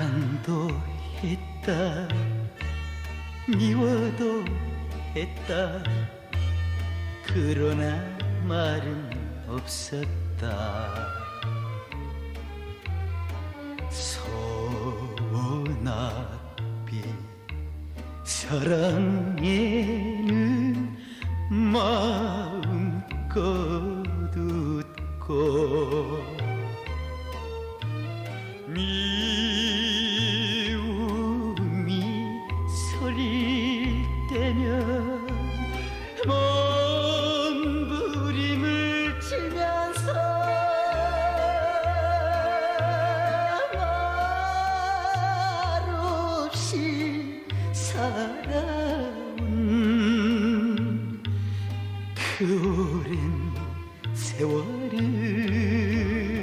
사랑도 했다. 미워도 했다. 그러나 말은 없었다. 소낙비 사랑에는 마음껏 웃고 살아온 그 오랜 세월을